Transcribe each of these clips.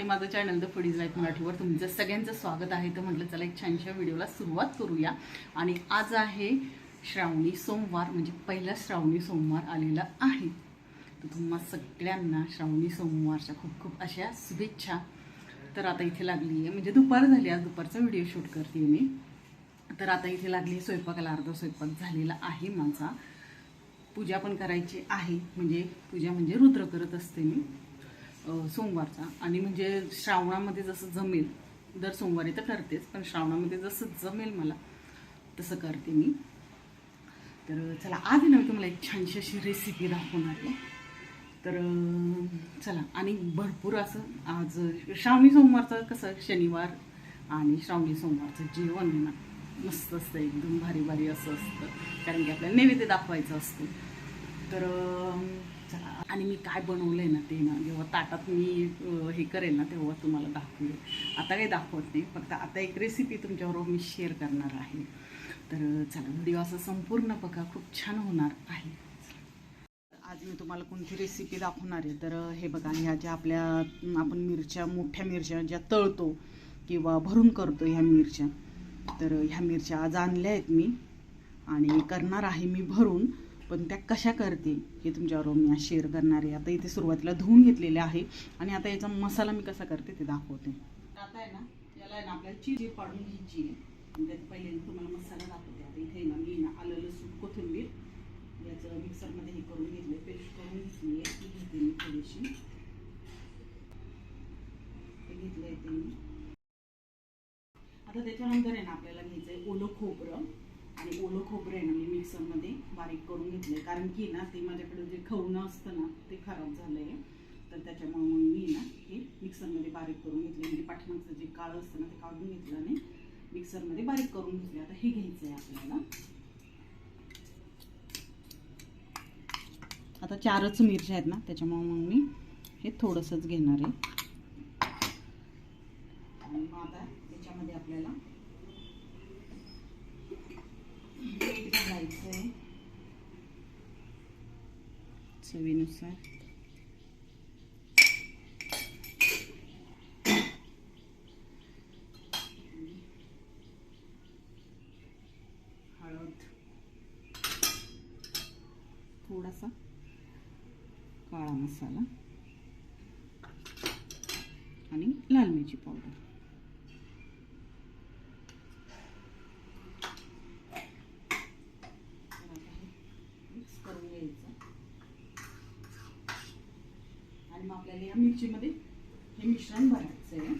आणि माझं channel the foodies life मराठीवर तुमचं सगळ्यांचं स्वागत आहे. तर म्हटलं चला एक छानशा व्हिडिओला सुरुवात करूया. आणि आज आहे श्रावणी सोमवार म्हणजे पहिला श्रावणी सोमवार आलेला आहे. तर तुम्हा सगळ्यांना श्रावणी सोमवारच्या खूप खूप अशा शुभेच्छा. तर आता इथे लागली आहे म्हणजे दुपार झाली आज दुपारचा व्हिडिओ शूट करते मी. तर आता इथे लागली आहे स्वयंपाकाला अर्धा स्वयंपाक झालेला आहे माझा. पूजा पण करायची आहे म्हणजे पूजा म्हणजे रुद्र करत असते मी. सोमवारचा. आणि म्हणजे श्रावणामध्ये जसं जमेल दर सोमवारी तर करतेच पण श्रावणामध्ये जसं जमेल मला तसं करते मी. तर चला आज नव्हे तुम्हाला एक छानशी अशी रेसिपी दाखवणार आहे. तर चला आणि भरपूर असं आज श्रावणी सोमवारचं कसं शनिवार आणि श्रावणी सोमवारचं जेवण ना मस्त असतं एकदम भारी भारी असं असतं. कारण की आपल्याला नैवेद्य दाखवायचं असतं. तर चला आणि मी काय बनवलं आहे ना ते ना जेव्हा ताटात मी हे करेन ना तेव्हा तुम्हाला दाखवेल आता काही दाखवत नाही फक्त आता एक रेसिपी तुमच्याबरोबर मी शेअर करणार आहे. तर चला व्हिडिओ असा संपूर्ण बघा खूप छान होणार आहे. आज मी तुम्हाला कोणती रेसिपी दाखवणार आहे? तर हे बघा ह्या ज्या आपल्या आपण मिरच्या मोठ्या मिरच्या ज्या तळतो किंवा भरून करतो ह्या मिरच्या. तर ह्या मिरच्या आज आणल्या आहेत मी आणि करणार आहे मी भरून. पण त्या कशा करते हे तुमच्याबरोबर मी आज शेअर करणार आहे. आता इथे सुरुवातीला धुवून घेतलेले आहे आणि आता याचा मसाला मी कसा करते ते दाखवते. आता आहे ना याला आहे ना आपल्याला चिरी पाडून घ्यायची आहे. म्हणजे त्यात पहिले तुम्हाला मसाला दाखवते. आता इथे आहे ना मी ना आलं लसूण कोथिंबीर याचं मिक्सरमध्ये हे करून घेतलं पेस्ट करून घेतली आहे. ती घेते मी थोडीशी. ते घेतलं आहे ते मी. आता त्याच्यानंतर आहे ना आपल्याला घ्यायचं आहे ओलं खोबरं. आणि ओलं खोबरं आहे ना मी मिक्सरमध्ये बारीक करून घेतले. कारण की ना ते माझ्याकडे जे खवणं असतं ना ते खराब झालं आहे तर त्याच्यामुळे मग मी ना हे मिक्सरमध्ये बारीक करून घेतले. म्हणजे पाठीमागचं जे काळं असतं ना ते काढून घेतलं आणि मिक्सरमध्ये बारीक करून घेतले. आता हे घ्यायचं आहे आपल्याला. आता चारच मिरच्या आहेत ना त्याच्यामुळे मग मी हे थोडंसंच घेणार आहे. आणि मग आता त्याच्यामध्ये आपल्याला घालायचं आहे चवीनुसार हळद थोडासा काळा मसाला आणि लाल मिरची पावडर मिक्स करून घ्यायचं आणि मग आपल्याला या मिरचीमध्ये हे मिश्रण भरायचं आहे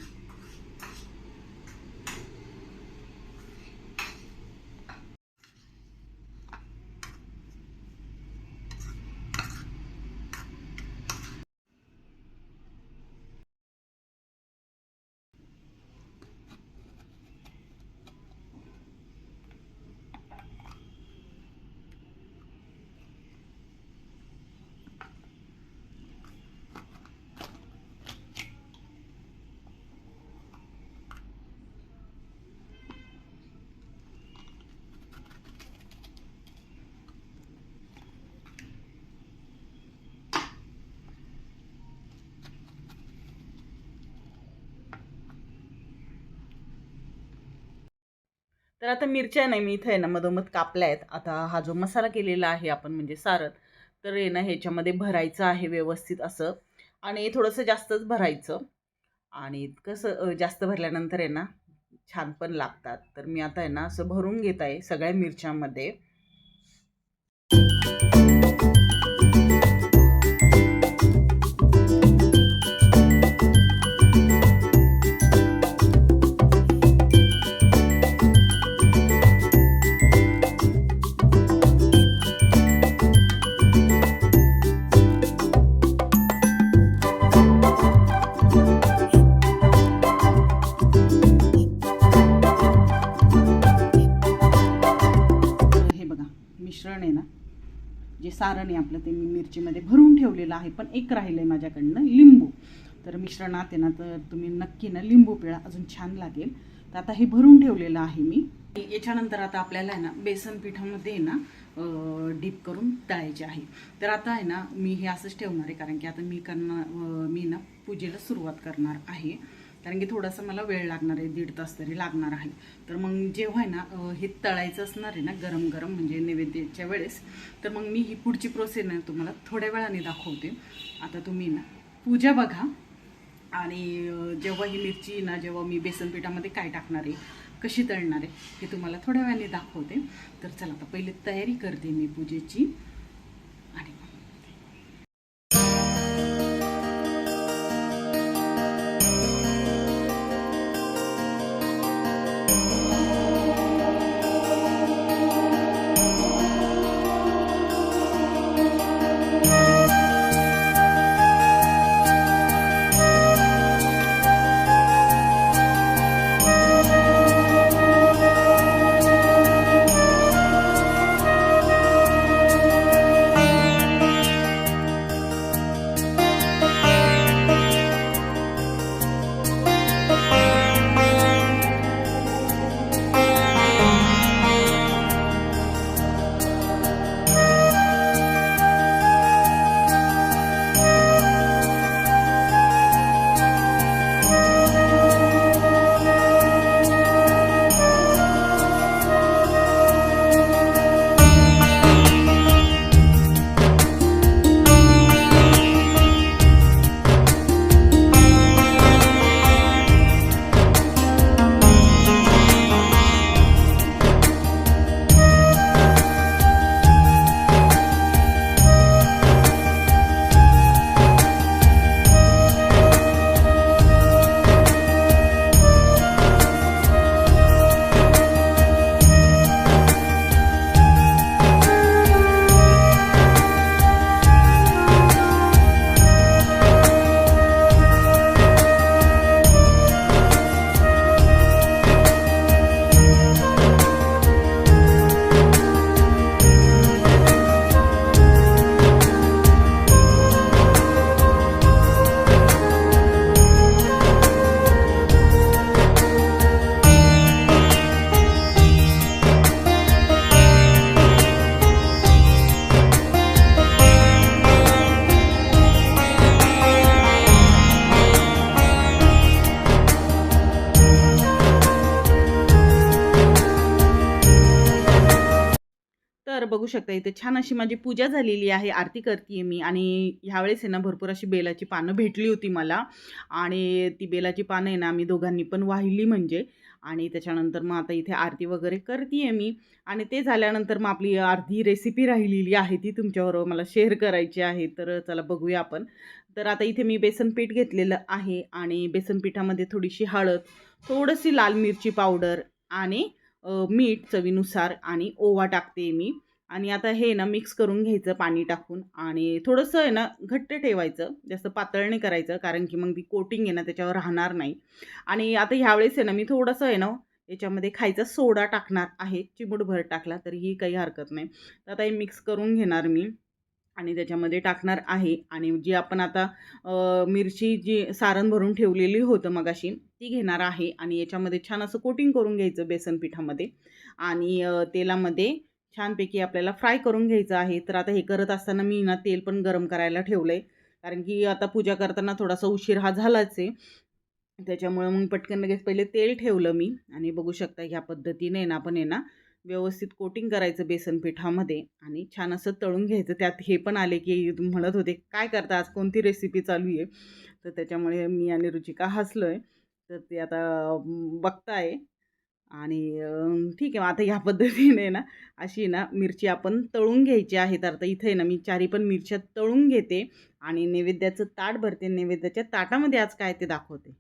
तर आता मिरच्या नाही मी इथं आहे ना मधोमध कापल्या आहेत. आता हा जो मसाला केलेला आहे आपण म्हणजे सारत तर आहे ना ह्याच्यामध्ये भरायचं आहे व्यवस्थित असं. आणि थोडंसं जास्तच भरायचं. आणि कसं जास्त भरल्यानंतर आहे ना छान पण लागतात. तर मी आता आहे ना असं भरून घेत आहे सगळ्या मिरच्यामध्ये. जे सारण आहे आपलं ते मी मिरचीमध्ये भरून ठेवलेलं आहे पण एक राहिलं आहे माझ्याकडनं लिंबू. तर मिश्रणात आहे ना तर तुम्ही नक्की ना लिंबू पिळा अजून छान लागेल. तर आता हे भरून ठेवलेलं आहे मी. याच्यानंतर आता आपल्याला आहे ना बेसन पिठामध्ये ना डीप करून तळायचे आहे. तर आता आहे ना मी हे असंच ठेवणार आहे कारण की आता मी करणार मी ना पूजेला सुरुवात करणार आहे. कारण की थोडासा मला वेळ लागणार आहे दीड तास तरी लागणार आहे. तर मग जेव्हा आहे ना हे तळायचं असणार आहे ना गरम गरम म्हणजे नैवेद्याच्या वेळेस तर मग मी ही पुढची प्रोसेस ना तुम्हाला थोड्या वेळाने दाखवते. आता तुम्ही ना पूजा बघा. आणि जेव्हा ही मिरची ना जेव्हा मी बेसन पिठामध्ये काय टाकणार आहे कशी तळणार आहे हे तुम्हाला थोड्या वेळाने दाखवते. तर चला आता पहिले तयारी करते मी पूजेची. शकता. इथे छान अशी माझी पूजा झालेली आहे. आरती करते मी. आणि ह्यावेळेस आहे ना भरपूर अशी बेलाची पानं भेटली होती मला. आणि ती बेलाची पानं आहे ना आम्ही दोघांनी पण वाहिली म्हणजे. आणि त्याच्यानंतर मग आता इथे आरती वगैरे करते मी. आणि ते झाल्यानंतर मग आपली अर्धी रेसिपी राहिलेली आहे ती तुमच्याबरोबर मला शेअर करायची आहे. तर चला बघूया आपण. तर आता इथे मी बेसन पीठ घेतलेलं आहे. आणि बेसन पिठामध्ये थोडीशी हळद थोडीशी लाल मिरची पावडर आणि मीठ चवीनुसार आणि ओवा टाकते मी. आणि आता हे ना मिक्स करून घ्यायचं पाणी टाकून आणि थोडंसं आहे ना घट्ट ठेवायचं जास्त पातळ नाही करायचं कारण की मग ती कोटिंग आहे ना त्याच्यावर राहणार नाही. आणि आता ह्यावेळेस आहे ना मी थोडंसं आहे ना याच्यामध्ये खायचा सोडा टाकणार आहे चिमूटभर टाकला तरीही काही हरकत नाही. तर आता हे मिक्स करून घेणार मी आणि त्याच्यामध्ये टाकणार आहे आणि जी आपण आता मिरची जी सारण भरून ठेवलेली होतं मगाशी ती घेणार आहे आणि याच्यामध्ये छान असं कोटिंग करून घ्यायचं बेसन पिठामध्ये आणि तेलामध्ये छानपैकी आपल्याला फ्राय करून घ्यायचं आहे. तर आता हे करत असताना मी ना तेल पण गरम करायला ठेवलं आहे कारण की आता पूजा करताना थोडासा उशीर हा झालाच आहे. त्याच्यामुळं मग पटकन लगेच पहिले तेल ठेवलं मी. आणि बघू शकता ह्या पद्धतीने ना आपण आहे ना व्यवस्थित कोटिंग करायचं बेसन पिठामध्ये. आणि छान असं तळून घ्यायचं. त्यात हे पण आले की म्हणत होते काय करता? आज कोणती रेसिपी चालू आहे? तर त्याच्यामुळे मी आणि रुचिका हसलो आहे तर ते आता बघताय. आणि ठीक आहे आता ह्या पद्धतीने ना अशी ना मिरची आपण तळून घ्यायची आहे. तर आता इथे ना मी चारी पण मिरच्या तळून घेते आणि नैवेद्याचं ताट भरते. नैवेद्याच्या ताटामध्ये आज काय ते दाखवते.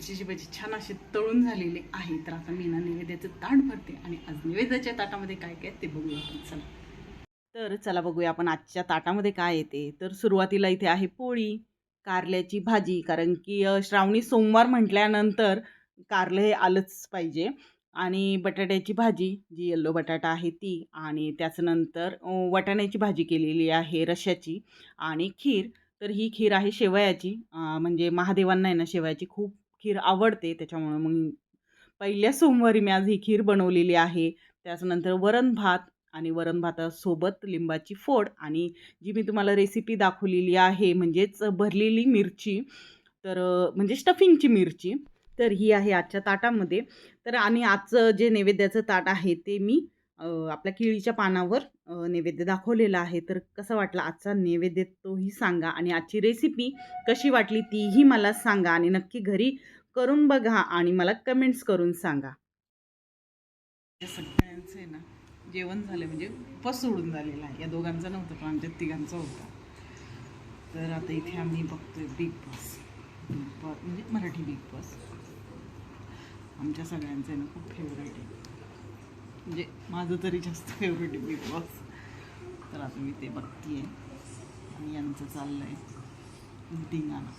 मिरचीची भजी छान असे तळून झालेले आहे. तर आता मी ना नैवेद्याचं ताट भरते आणि आज नैवेद्याच्या ताटामध्ये काय काय ते बघूया आपण. चला. तर चला बघूया आपण आजच्या ताटामध्ये काय येते तर सुरुवातीला इथे आहे पोळी कारल्याची भाजी कारण की श्रावणी सोमवार म्हटल्यानंतर कारलं हे आलंच पाहिजे. आणि बटाट्याची भाजी जी येल्लो बटाटा आहे ती आणि त्याच्यानंतर वाटाण्याची भाजी केलेली आहे रश्याची आणि खीर. तर ही खीर आहे शेवयाची म्हणजे महादेवांना आहे ना शेवयाची खूप खीर आवडते त्याच्यामुळं. मग पहिल्या सोमवारी मी आज ही खीर बनवलेली आहे. त्याच्यानंतर वरण भात आणि वरण भातासोबत लिंबाची फोड आणि जी मी तुम्हाला रेसिपी दाखवलेली आहे म्हणजेच भरलेली मिरची तर म्हणजे स्टफिंगची मिरची तर ही आहे आजच्या ताटामध्ये. तर आणि आजचं जे नैवेद्याचं ताट आहे ते मी आपल्या केळीच्या पानावर नैवेद्य दाखवलेला आहे. तर कसं वाटलं आजचा नैवेद्य तोही सांगा आणि आजची रेसिपी कशी वाटली तीही मला सांगा आणि नक्की घरी करून बघा आणि मला कमेंट्स करून सांगा. सगळ्यांचं आहे ना जेवण झालं म्हणजे उपवास सोडून झालेला आहे. या दोघांचं नव्हतं पण आमच्या तिघांचं होतं. तर आता इथे आम्ही बघतोय बिग बॉस बिग बॉस म्हणजे मराठी बिग बॉस आमच्या सगळ्यांचं आहे ना खूप फेवरेट आहे. म्हणजे माझं तरी जास्त फेवरेट बिग बॉस तर आता मी ते बघते आहे आणि यांचं चाललं आहे धिंगाणा